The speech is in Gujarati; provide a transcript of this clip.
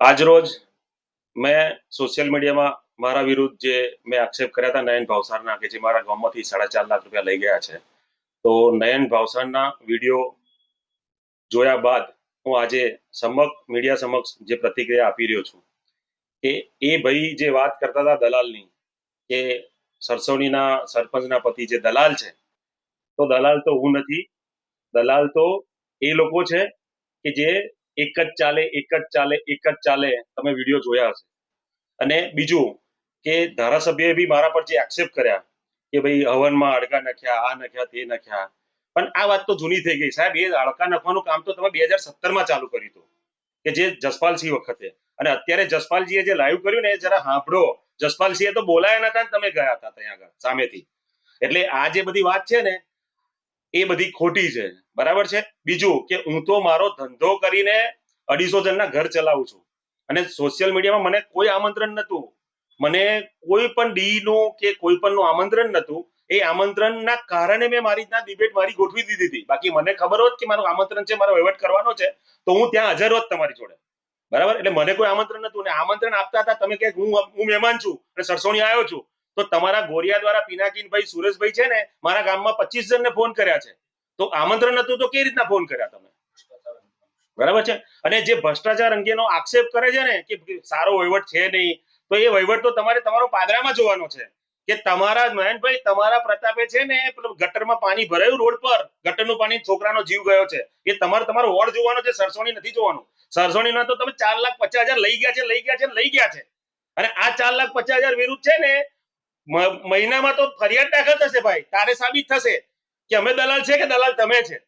આજરોજ મેં સોશિયલ મીડિયામાં મારા વિરુદ્ધ જે મેં આક્ષેપ કર્યા હતા નયન ભાવસારના કે જે મારા ગામમાંથી સાડા ચાર લાખ રૂપિયા લઈ ગયા છે, તો નયન ભાવસારના વીડિયો જોયા બાદ હું આજે સમક્ષ મીડિયા સમક્ષ જે પ્રતિક્રિયા આપી રહ્યો છું કે એ ભાઈ જે વાત કરતા હતા દલાલની કે સરસવણીના સરપંચના પતિ જે દલાલ છે, તો દલાલ તો હું નથી, દલાલ તો એ લોકો છે કે જે એક જ ચાલે, એક જ ચાલે, એક જ ચાલે, તમે વીડિયો જોયા હશે. અને બીજું કે ધારાસભ્યએ બી મારા પર જે આક્ષેપ કર્યા કે ભાઈ હવનમાં અડકા નાખ્યા, આ નાખ્યા, તે નખ્યા, પણ આ વાત તો જૂની થઈ ગઈ. સાહેબ, એ અડકા નાખવાનું કામ તો તમે બે હજાર સત્તરમાં ચાલુ કર્યું હતું, કે જે જસપાલસિંહ વખતે. અને અત્યારે જસપાલજીએ જે લાઈવ કર્યું ને, એ જરા સાંભળો જસપાલસિંહે તો બોલાયા નતા ને તમે ગયા હતા ત્યાં આગળ, સામેથી. એટલે આ જે બધી વાત છે ને એ બધી ખોટી છે. બરાબર છે? બીજું કે હું તો મારો ધંધો કરીને અઢીસો જણના ઘર ચલાવું છું. અને સોશિયલ મીડિયામાં મને કોઈ આમંત્રણ નતું મને કોઈ પણ ડી નું કે કોઈ પણ નું આમંત્રણ નતું એ આમંત્રણના કારણે મેં મારી રીતના ડિબેટ મારી ગોઠવી દીધી હતી. બાકી મને ખબર હોત કે મારું આમંત્રણ છે, મારો વહીવટ કરવાનો છે, તો હું ત્યાં હાજર હોત તમારી જોડે. બરાબર? એટલે મને કોઈ આમંત્રણ નતું અને આમંત્રણ આપતા હતા, તમે કે હું હું મહેમાન છું અને સરસોણી આવ્યો છું. તો તમારા ગોરિયા દ્વારા પિનાકીનભાઈ સુરેશભાઈ છે ને, મારા ગામમાં પચીસ જણને ફોન કર્યા છે. તો આમંત્રણ હતું તો કઈ રીતના ફોન કર્યા તમે? બરાબર છે? અને જે ભ્રષ્ટાચાર અંગેનો આક્ષેપ કરે છે ને, કે સારો વહીવટ છે નહીં, તો એ વહીવટ તો તમારે તમારો પાદરામાં જોવાનો છે. કે તમારા મહેનભાઈ તમારા પ્રતાપે છે ને ગટરમાં પાણી ભરાયું રોડ પર, ગટરનું પાણી છોકરાનો જીવ ગયો છે. એ તમારે તમારો વોર્ડ જોવાનો છે, સરસોણી નથી જોવાનું. સરસોણીના તો તમે ચાર લાખ પચાસ હજાર લઈ ગયા છે, લઈ ગયા છે, લઈ ગયા છે. અને આ ચાર લાખ પચાસ હજાર વિરુદ્ધ છે ને મહિનામાં તો ફરિયાદ દાખલ થશે ભાઈ. તારે સાબિત થશે કે અમે દલાલ છે કે દલાલ તમે છે?